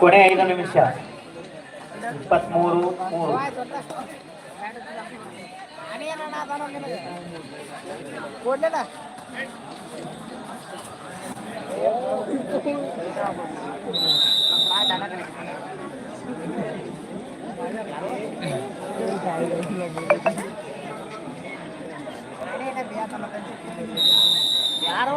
ಕೊನೆ ಐದು ನಿಮಿಷ ಇಪ್ಪತ್ಮೂರು ಮೂರು ಕೊಡ್ಲೇನ ಯಾರು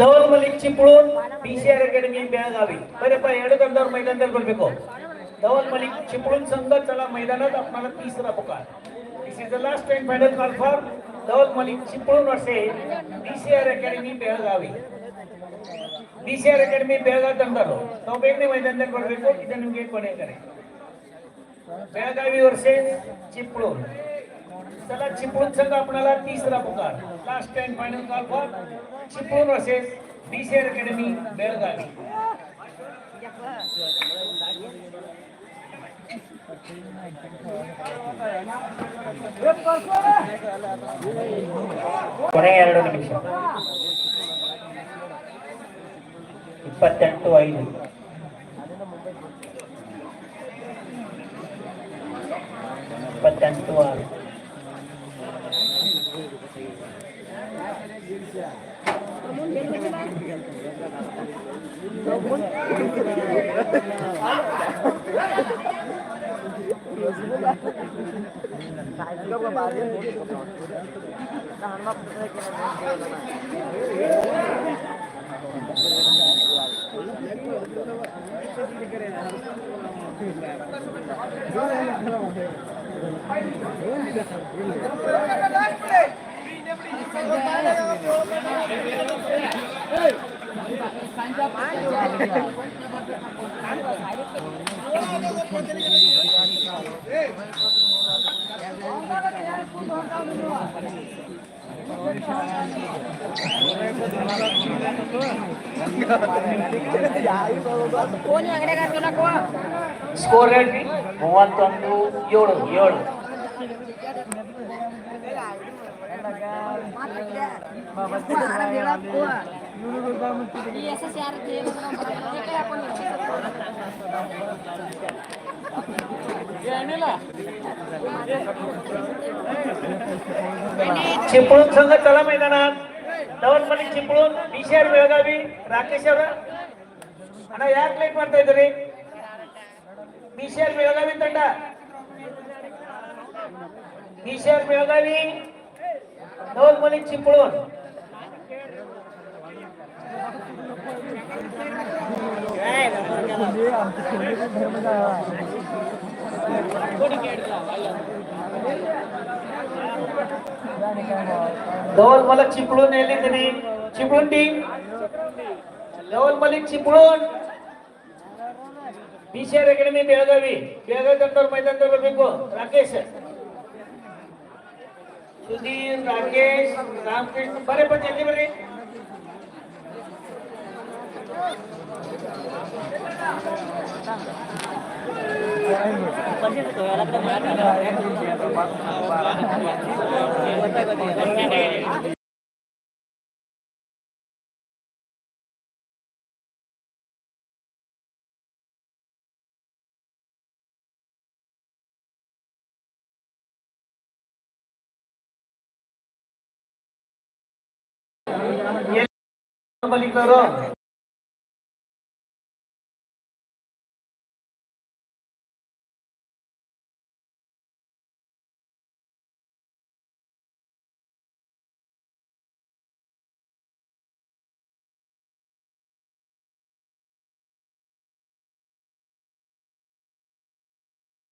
ದೌರ್ಮಲಿಕ್ Chiplun B C R academy Belagavi ಬರೀಪ್ಪ ಎರಡಕ್ಕೆ ಅಂದವ್ರು ಮೈದಾನದಲ್ಲಿ ಬರಬೇಕು ದೌಲ್ ಮಲಿಕ್ ಚಿಪ್ಪಳೂನ್ ಸಂಘ ಚಲ ಮೈದಾನದ ಅಪ್ನಾಲ ತೀಸರ ಪುಕಾರ this is the last time final call for Daul Malik Chiplun versus B C R academy Belagavi B C R academy Belagavi ತಂದರು ನಾವು ಬೇಗನೆ ಮೈದಾನದಲ್ಲಿ ಬರಬೇಕು ಇದು ನಿಮಗೆ ಕೊನೆ ಕರೆ बेळगावी वर्सेस चिपळूण चला चिपळूण संघ आपल्याला तिसरा पुकार last time final call for Chiplun versus BCR academy Belagavi ಕೊನೆ ಎರಡು ನಿಮಿಷ ಇಪ್ಪತ್ತೆಂಟು ಐದು actual. Tahan mak, saya kena. Score ಹೇಳ್ರಿ ಮೂವತ್ತೊಂದು ಏಳು ಏಳು ಈ ಎಸ್ ಎಸ್ ಯಾರು चिपळूण संघ चला मैदानात धवल मलिक चिपळूण बीसीआर ಬೆಳಗಾವಿ ರಾಕೇಶ್ ಅವರ ಅಣ್ಣ ಯಾಕೆ ಲೇಟ್ ಮಾಡ್ತಾ ಇದ್ದೀರಿ ಬಿಸಿಆರ್ ಬೆಳಗಾವಿ ತಂಡ किशोर बेळगावी दोन मुली चिपळूण. दोन मला चिपळून नेली तरी चिपळून टी. दोन मलिक चिपळून बिशेर अकॅडमी बेळगावी. बेळगाव मैदान तर्फे राकेश. ಸುಧೀರ್ ರಾಕೇಶ್ ರಾಮಕೃಷ್ಣ ಬರ್ರಿ ಬಂದು ಜಲ್ದಿ ಬರ್ರಿ Balik na.